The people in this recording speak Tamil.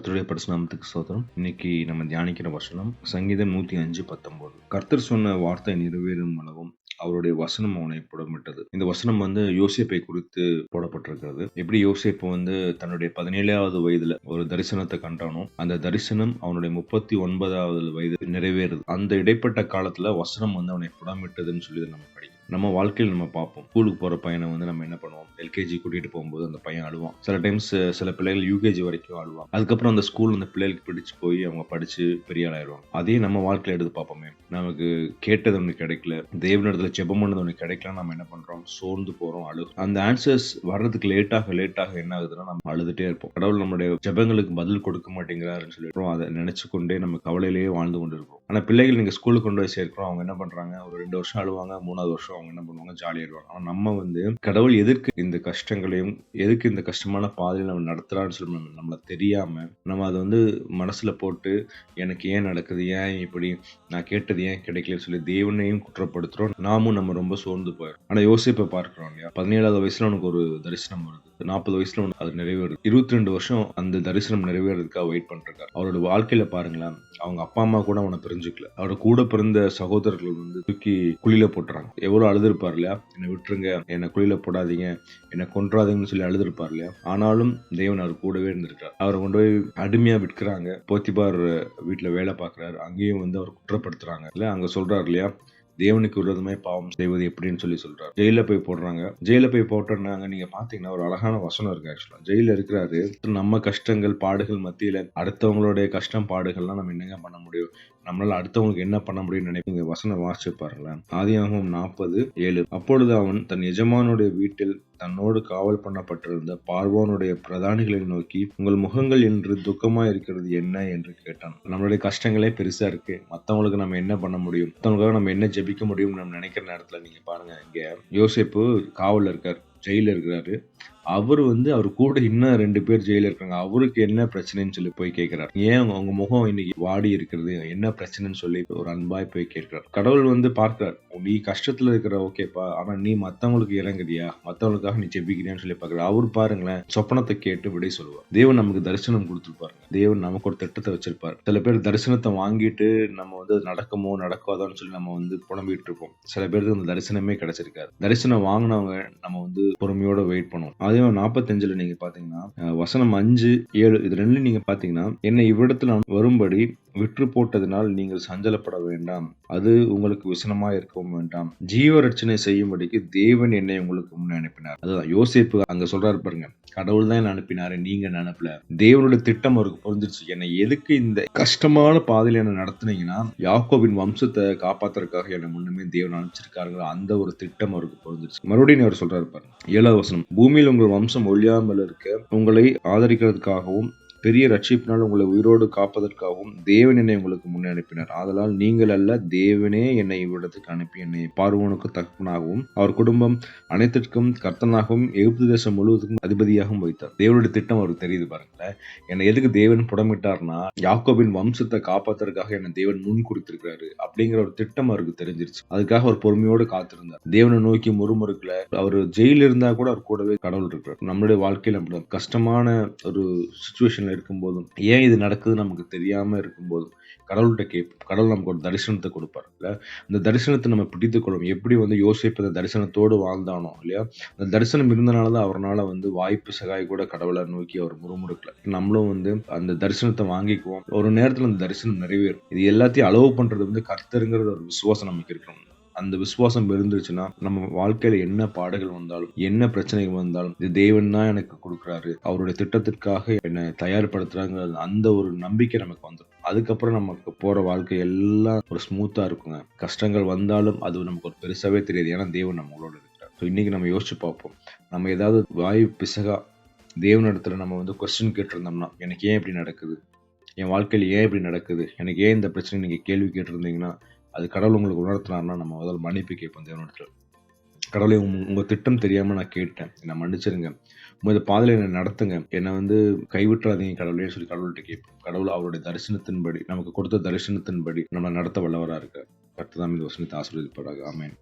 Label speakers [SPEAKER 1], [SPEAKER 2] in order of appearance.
[SPEAKER 1] கர்த்தருடைய பரிசுநாமத்துக்கு சோதரம் இன்னைக்கு நம்ம தியானிக்கிற வசனம் சங்கீதம் நூத்தி அஞ்சு பத்தொன்பது. கர்த்தர் சொன்ன வார்த்தை நிறைவேறும் அளவும் அவருடைய வசனம் அவனை புடமிட்டது. இந்த வசனம் வந்து யோசேப்பை குறித்து போடப்பட்டிருக்கிறது. எப்படி யோசிப்பு வந்து தன்னுடைய பதினேழாவது வயதுல ஒரு தரிசனத்தை கண்டானோ அந்த தரிசனம் அவனுடைய முப்பத்தி ஒன்பதாவது வயது நிறைவேறுது. அந்த இடைப்பட்ட காலத்துல வசனம் வந்து அவனை புடமிட்டதுன்னு சொல்லி நம்ம படிக்கிறோம். நம்ம வாழ்க்கையில் நம்ம பார்ப்போம். ஸ்கூலுக்கு போகிற பையனை வந்து நம்ம என்ன பண்ணுவோம்? எல்கேஜி கூட்டிகிட்டு போகும்போது அந்த பையன் அழுவான் சில டைம்ஸ் சில பிள்ளைகள் யூகேஜி வரைக்கும் அழுவான் அதுக்கப்புறம் அந்த ஸ்கூல் அந்த பிள்ளைகளுக்கு பிடிச்சி போய் அவங்க படித்து பெரிய ஆளாயிருவாங்க அதே நம்ம வாழ்க்கையில் எடுத்து பார்ப்போமே. நமக்கு கேட்டது ஒன்று கிடைக்கல. தேவனிடத்தில் ஜெபம் பண்ணது ஒன்று கிடைக்கல நம்ம என்ன பண்ணுறோம் சோர்ந்து போகிறோம் அழு அந்த ஆன்சர்ஸ் வர்றதுக்கு லேட்டாக லேட்டாக என்ன ஆகுதுன்னா நம்ம அழுதுட்டே இருப்போம். கடவுள் நம்மளுடைய ஜெபங்களுக்கு பதில் கொடுக்க மாட்டேங்கிறாருன்னு சொல்லிட்டு அதை நினைச்சு கொண்டே நம்ம கவலையிலேயே வாழ்ந்து கொண்டு இருக்கோம் ஆனால் பிள்ளைகள் நீங்கள் ஸ்கூலுக்கு கொண்டு போய் சேர்க்கிறோம். அவங்க என்ன பண்ணுறாங்க ஒரு ரெண்டு வருஷம் அழுவாங்க மூணாவது வருஷம் அவங்க என்ன பண்ணுவாங்க? ஜாலியாயிடுவாங்க ஆனால் நம்ம வந்து கடவுள் எதற்கு இந்த கஷ்டங்களையும் எதுக்கு இந்த கஷ்டமான பாதையில் நம்ம நடத்துகிறான்னு சொல்லி நம்மளை தெரியாமல் நம்ம அதை வந்து மனசில் போட்டு எனக்கு ஏன் நடக்குது? ஏன் இப்படி? நான் கேட்டது ஏன் கிடைக்கலன்னு சொல்லி தேவனையும் குற்றப்படுத்துகிறோம் நாமும் நம்ம ரொம்ப சோர்ந்து போயிடும் ஆனால் யோசிப்பை பார்க்குறோம் இல்லையா? பதினேழாவது வயசில் உனக்கு ஒரு தரிசனம் வருது. நாற்பது வயசுல ஒன்று அது நிறைவேறுது. இருபத்தி ரெண்டு வருஷம் அந்த தரிசனம் நிறைவேறதுக்காக வெயிட் பண்ணிருக்காரு அவரோட வாழ்க்கையில பாருங்களேன் அவங்க அப்பா அம்மா கூட அவனை பிரிஞ்சுக்கல அவரோட கூட பிறந்த சகோதரர்கள் வந்து தூக்கி குழியில போட்டுறாங்க. எவ்வளவு அழுதுருப்பார் இல்லையா? என்னை விட்டுருங்க என்னை குழியில போடாதீங்க என்னை கொன்றாதீங்கன்னு சொல்லி அழுதுருப்பார் இல்லையா? ஆனாலும் தேவன் அவர் கூடவே இருந்திருக்கார். அவரை கொண்டு போய் அடிமையா விற்கிறாங்க போத்திபார் வீட்டுல வேலை பார்க்குறாரு. அங்கேயும் வந்து அவர் குற்றப்படுத்துறாங்க. இல்ல அங்க சொல்றாரு இல்லையா? தேவனுக்கு விரோதமே பாவம் செய்வது எப்படின்னு சொல்லி சொல்றாரு. ஜெயில போய் போடுறாங்க. ஜெயில போய் போட்டோம்னாங்க நீங்க பாத்தீங்கன்னா ஒரு அழகான வசனம் இருக்கு ஆக்சுவலா ஜெயில இருக்கிறாரு. நம்ம கஷ்டங்கள் பாடுகள் மத்தியில அடுத்தவங்களுடைய கஷ்டம் பாடுகள்லாம் நம்ம என்னங்க பண்ண முடியும்? நம்மளால அடுத்தவங்களுக்கு என்ன பண்ண முடியும்னு நினைப்பீங்க? வசனம் வாசிச்சு பாருங்களேன் ஆதியாகமம் நாற்பது ஏழு. அப்பொழுது அவன் தன் எஜமானுடைய வீட்டில் தன்னோடு காவல் பண்ணப்பட்டிருந்த பார்வோனுடைய பிரதானிகளை நோக்கி உங்கள் முகங்கள் என்று துக்கமா இருக்கிறது என்ன? என்று கேட்டான். நம்மளுடைய கஷ்டங்களே பெருசா இருக்கு. மத்தவங்களுக்கு நம்ம என்ன பண்ண முடியும்? மத்தவங்களுக்காக நம்ம என்ன ஜெபிக்க முடியும் நம்ம நினைக்கிற நேரத்துல நீங்க பாருங்க இங்க யோசிப்பு காவல் இருக்கார் ஜெயில இருக்கிறாரு. அவர் வந்து அவர் கூட இன்னும் ரெண்டு பேர் ஜெயில இருக்காங்க. அவருக்கு என்ன பிரச்சனைன்னு சொல்லி போய் கேட்கிறார் ஏன் உங்க முகம் இன்னைக்கு வாடி இருக்கிறது? என்ன பிரச்சனைன்னு சொல்லி ஒரு அன்பாய் போய் கேட்கிறார். கடவுள் வந்து பார்க்கிறார். நீ கஷ்டத்துல இருக்கிற ஓகேப்பா ஆனா நீ மத்தவங்களுக்கு இறங்குறியா? மத்தவங்களுக்காக நீ ஜெபிக்கிறியான்னு சொல்லி பாக்குற அவர் பாருங்களேன் சொப்பனத்தை கேட்டு விடை சொல்லுவார். தேவன் நமக்கு தரிசனம் கொடுத்துருப்பாரு தேவன் நமக்கு ஒரு திட்டத்தை வச்சிருப்பாரு. சில பேர் தரிசனத்தை வாங்கிட்டு நம்ம வந்து அது நடக்குமோ நடக்காதோன்னு சொல்லி நம்ம வந்து புலம்பிட்டு இருப்போம். சில பேருக்கு அந்த தரிசனமே கிடைச்சிருக்காரு தரிசனம் வாங்கினவங்க நம்ம வந்து பொறுமையோட வெயிட் பண்ணுவோம். அதே நாற்பத்தஞ்சில நீங்கள் பார்த்தீங்கன்னா வசனம் அஞ்சு ஏழு இது ரெண்டு நீங்கள் பார்த்தீங்கன்னா என்னை இவ்விடத்தில் நான் வரும்படி விற்று போட்டதினால் நீங்கள் சஞ்சலப்பட வேண்டாம். அது உங்களுக்கு விசனமாக இருக்கவும் வேண்டாம். ஜீவ ரட்சணை செய்யும்படிக்கு தேவன் என்னை உங்களுக்கு முன்னே அனுப்பினார். அதுதான் யோசிப்பு அங்க சொல்றாரு பாருங்க. கடவுள் தான் என்ன அனுப்பினாரு நீங்க அனுப்பல. தேவனுடைய திட்டம் அவருக்கு புரிஞ்சிருச்சு. என்னை எதுக்கு இந்த கஷ்டமான பாதையில் என்ன நடத்துனீங்கன்னா யாக்கோவின் வம்சத்தை காப்பாத்துறதுக்காக என்னை முன்னுமே தேவன் அனுப்பிச்சிருக்காருங்கிற அந்த ஒரு திட்டம் அவருக்கு புரிஞ்சிருச்சு. மறுபடியும் அவர் சொல்றாரு பாருங்க. ஏழாவது வசனம். பூமியில் உங்கள் வம்சம் ஒழியாமல் இருக்க உங்களை ஆதரிக்கிறதுக்காகவும் பெரிய ரட்சிப்பினால் உங்களை உயிரோடு காப்பதற்காகவும் தேவன் என்னை உங்களுக்கு முன்னே அனுப்பினார். ஆதலால் நீங்கள் அல்ல தேவனே என்னை இவ்விடத்துக்கு அனுப்பி என்னை பார்வோனுக்கு தகப்பனாகவும் அவர் குடும்பம் அனைத்திற்கும் கர்த்தனாகவும் எகிப்து தேசம் முழுவதுக்கும் அதிபதியாகவும் வைத்தார். தேவனுடைய திட்டம் அவருக்கு தெரியுது பாருங்களேன் என்னை எதுக்கு தேவன் புடமிட்டார்னா யாக்கோபின் வம்சத்தை காப்பாத்துறதுக்காக என்னை தேவன் முன் கொடுத்திருக்கிறாரு அப்படிங்கிற ஒரு திட்டம் அவருக்கு தெரிஞ்சிருச்சு. அதுக்காக அவர் பொறுமையோடு காத்திருந்தார். தேவனை நோக்கி முறுமுறுக்கல. அவர் ஜெயில இருந்தா கூட அவர் கூடவே கடவுள் இருக்கிறார். நம்மளுடைய வாழ்க்கையில் அப்படி கஷ்டமான ஒரு சுச்சுவேஷன் இருக்கும்போதும் ஏன் இது நடக்குதுன்னு நமக்கு தெரியாமல் இருக்கும்போதும் கடவுள்கிட்ட கேட்போம் கடவுள் நமக்கு ஒரு தரிசனத்தை கொடுப்பார் இல்லை? அந்த தரிசனத்தை நம்ம பிடித்துக்கொள்ளும் எப்படி வந்து யோசிப்பு அந்த தரிசனத்தோடு வாழ்ந்தானோ இல்லையா? அந்த தரிசனம் இருந்தனால தான் அவரால் வந்து வாய்ப்பு சகாய் கூட கடவுளை நோக்கி அவர் முறுமுறுக்கல. நம்மளும் வந்து அந்த தரிசனத்தை வாங்கிக்குவோம். ஒரு நேரத்தில் அந்த தரிசனம் நிறைவேறும். இது எல்லாத்தையும் அளவு பண்ணுறது வந்து கர்த்தருங்கிற ஒரு விசுவாசம் நமக்கு இருக்கணும். அந்த விசுவாசம் இருந்துச்சுன்னா நம்ம வாழ்க்கையில என்ன பாடுகள் வந்தாலும் என்ன பிரச்சனைகள் வந்தாலும் இது தேவன் தான் எனக்கு கொடுக்குறாரு. அவருடைய திட்டத்திற்காக என்னை தயார்படுத்துறாங்க. அந்த ஒரு நம்பிக்கை நமக்கு வந்துடும் அதுக்கப்புறம் நமக்கு போற வாழ்க்கை எல்லாம் ஒரு ஸ்மூத்தா இருக்குங்க. கஷ்டங்கள் வந்தாலும் அது நமக்கு ஒரு பெருசாவே தெரியாது. ஏன்னா தேவன் நம்மளோட இருக்கிறார். ஸோ இன்னைக்கு நம்ம யோசிச்சு பார்ப்போம். நம்ம ஏதாவது வாயு பிசகா தேவனிடத்துல நம்ம வந்து கொஸ்டின் கேட்டிருந்தோம்னா எனக்கு ஏன் இப்படி நடக்குது? என் வாழ்க்கையில் ஏன் இப்படி நடக்குது? எனக்கு ஏன் இந்த பிரச்சனை நீங்கள் கேள்வி கேட்டிருந்தீங்கன்னா அது கடவுள் உங்களுக்கு உணர்த்தினார்னா நம்ம முதல்ல மன்னிப்பு கேட்போம் தேவனிடத்தில். கடவுளை உங்கள் திட்டம் தெரியாமல் நான் கேட்டேன். என்னை மன்னிச்சிருங்க. உங்கள் பாதையில் என்னை நடத்துங்க. என்னை வந்து கைவிட்டுறாதீங்க கடவுளே சொல்லி கடவுள்கிட்ட கேட்போம். கடவுள் அவருடைய தரிசனத்தின்படி நமக்கு கொடுத்த தரிசனத்தின்படி நம்ம நடத்த வல்லவராக இருக்க கர்த்ததாம் இந்த வசனத்தை ஆசீர்வதிப்பதாக ஆமேன்.